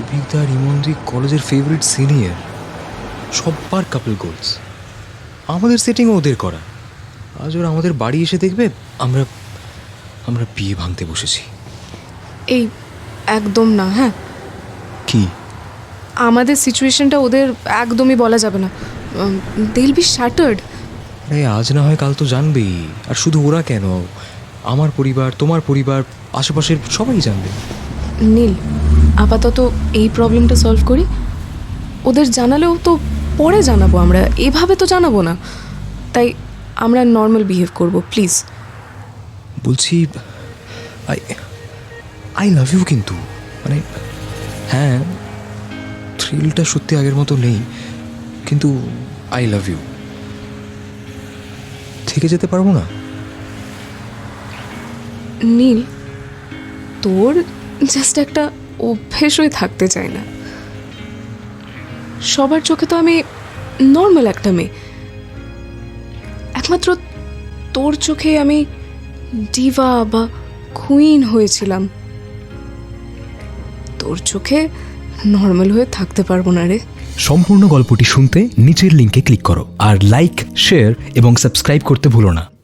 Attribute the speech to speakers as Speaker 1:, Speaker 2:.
Speaker 1: অভিজ্ঞতা ইমন্দি কলেজের ফেভারিট সিনিয়র সব্বার কাপল গোলস আমাদের সেটিংও ওদের করা। আজ ওরা আমাদের বাড়ি এসে দেখবে আমরা আমরা বিয়ে ভাঙতে বসেছি।
Speaker 2: এই একদম না হ্যাঁ।
Speaker 1: কি?
Speaker 2: আমাদের সিচুয়েশনটা ওদের একদমই বলা যাবে না। দিল বি শাটার্ড
Speaker 1: আরে আজ না হয় কাল তো জানবেই। আর শুধু ওরা কেন? আমার পরিবার তোমার পরিবার আশেপাশের সবাই জানবে।
Speaker 2: নীল আপাতত এই প্রবলেমটা সলভ করি। ওদের জানালেও তো পরে জানাব আমরা। এভাবে তো জানাব না। তাই আমরা নর্মাল বিহেভ করব প্লিজ
Speaker 1: বলছি আই আই লাভ ইউ কিন্তু। মানে হ্যাঁ থ্রিলটা সত্যি আগের মতো নেই কিন্তু আই লাভ ইউ থেকে যেতে পারব না?
Speaker 2: নীল তোর জাস্ট একটা অভ্যেস হয়ে থাকতে চাই না। সবার চোখে তো আমি নর্মাল একটা মেয়ে। একমাত্র তোর চোখে আমি ডিভা বা কুইন হয়েছিলাম। তোর চোখে নর্মাল হয়ে থাকতে পারব না রে।
Speaker 3: সম্পূর্ণ গল্পটি শুনতে নিচের লিঙ্কে ক্লিক করো আর লাইক শেয়ার এবং সাবস্ক্রাইব করতে ভুলো না।